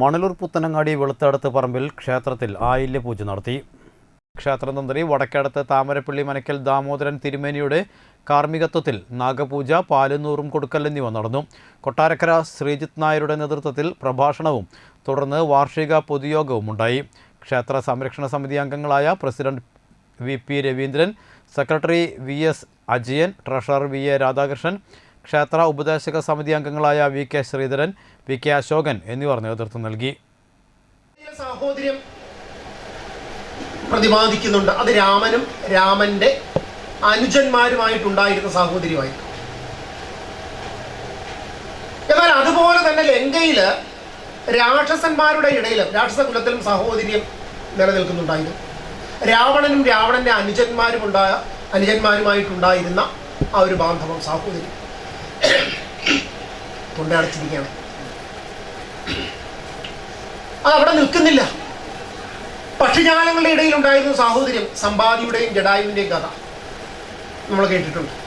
മണലൂർ പുത്തനങ്ങാടി വെളുത്തടത്ത് പറമ്പിൽ ക്ഷേത്രത്തിൽ ആയില്യ പൂജ നടത്തി. ക്ഷേത്രതന്ത്രി വടക്കേടത്ത് താമരപ്പള്ളി മനക്കൽ ദാമോദരൻ തിരുമേനിയുടെ കാർമ്മികത്വത്തിൽ നാഗപൂജ പാലുന്നൂറും കൊടുക്കൽ എന്നിവ നടന്നു. കൊട്ടാരക്കര ശ്രീജിത്ത് നായരുടെ നേതൃത്വത്തിൽ പ്രഭാഷണവും തുടർന്ന് വാർഷിക പൊതുയോഗവും ഉണ്ടായി. ക്ഷേത്ര സംരക്ഷണ സമിതി അംഗങ്ങളായ president V P Raveendran secretary V S Ajayan treasurer V A Radhakrishnan ക്ഷേത്ര ഉപദേശക സമിതി അംഗങ്ങളായ V K Sreedharan V K Ashokan എന്നിവർ നേതൃത്വം നൽകി. സാഹോദര്യം പ്രതിപാദിക്കുന്നുണ്ട്. അത് രാമനും രാമന്റെ അനുജന്മാരുമായിട്ടുണ്ടായിരുന്ന സാഹോദര്യമായി എന്നാൽ അതുപോലെ തന്നെ ലങ്കയിൽ രാക്ഷസന്മാരുടെ ഇടയിലും രാക്ഷസ കുലത്തിലും സാഹോദര്യം നിലനിൽക്കുന്നുണ്ടായിരുന്നു. രാവണനും രാവണന്റെ അനുജന്മാരുമുണ്ടായ അനുജന്മാരുമായിട്ടുണ്ടായിരുന്ന ആ ഒരു ബാന്ധവം സാഹോദര്യം. തൊണ്ടടച്ചിരിക്കുകയാണ് അത് അവിടെ നിൽക്കുന്നില്ല. പക്ഷിജാലങ്ങളുടെ ഇടയിൽ ഉണ്ടായിരുന്ന സാഹോദര്യം സമ്പാദിയുടെയും ജഡായുവിന്റെയും കഥ. നമ്മൾ കേട്ടിട്ടുണ്ട്.